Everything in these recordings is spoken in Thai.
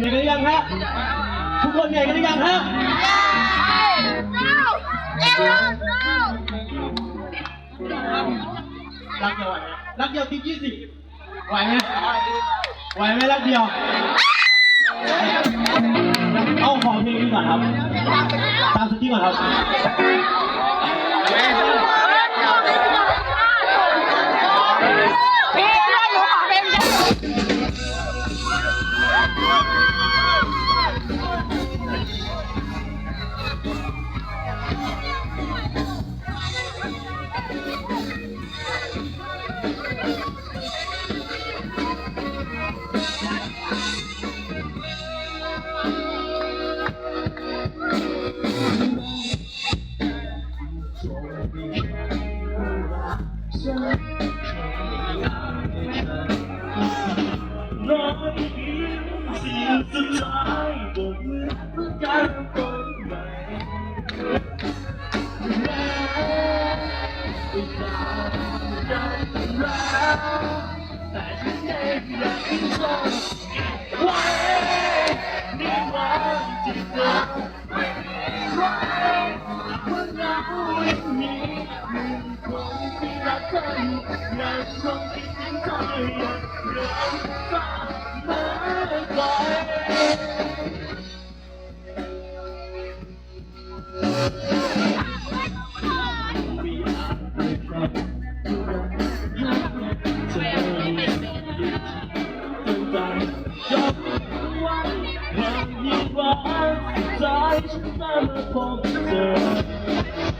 เหนื่อยกันหรือยังฮะ ทุกคนเหนื่อยกันหรือยังฮะ รักเดียวไหวไหมรักเดียวทียี่สิบไหวไหมไหวไหมรักเดียว เอาของเพลงนี้ก่อนครับ ตามสกี้ก่อนครับ ร้อยยิ้มเสียงสุดท้ายบกมือเพื่อการต้นใหม่แม้จะผ่านกันแล้วแต่ฉันเองยังคง ที่รักเธออยู่ยังคงคิดถึงเธออย่างเดิมเสมอไปเธอตั้งแต่ยกวันวันยิ่งวันใจยิ่งหว้ในวันที่เธอต้องยอมยังมีคนที่รักเธออยู่ยังคงคิดถึงเธออย่างเดิมเสมอไปวันที่เกิดรักแต่คนน้อยมีหนึ่งคนที่รักเธออยู่ยังต้องคิดถึงเธออย่างเมเสมอไกล้วคงจะรักที่ผ่านจะเป็นเหมือ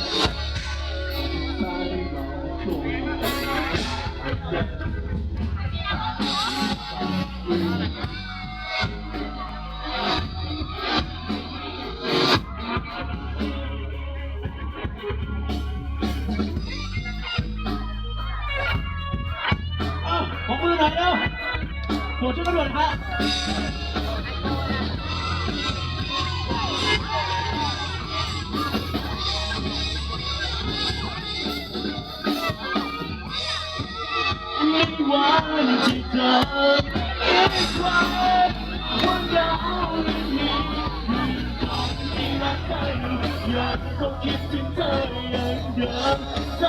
ตรวจชุดตำรวจฮะในวันที่เธอคิดไว้ว่าเรายังมีมีคนที่รักเธอยู่ยังคงคิดถึงเธออย่างเดิมเส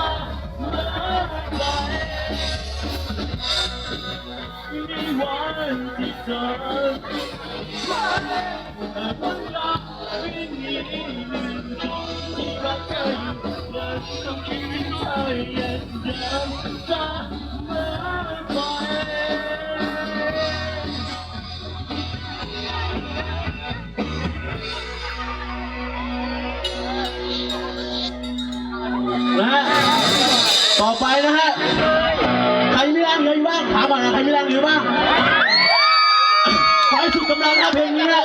วันที่เธอคิดไว้ว่าเรายังมีหนึ่งคนที่รักเธออยู่ยังคงคิดเธออย่างเดิมเสมอไปนะฮะต่อไปนะฮะ มาใครมีแรงออยู่บ้างขอให้สุดกำลังนะเพลงนี้นะ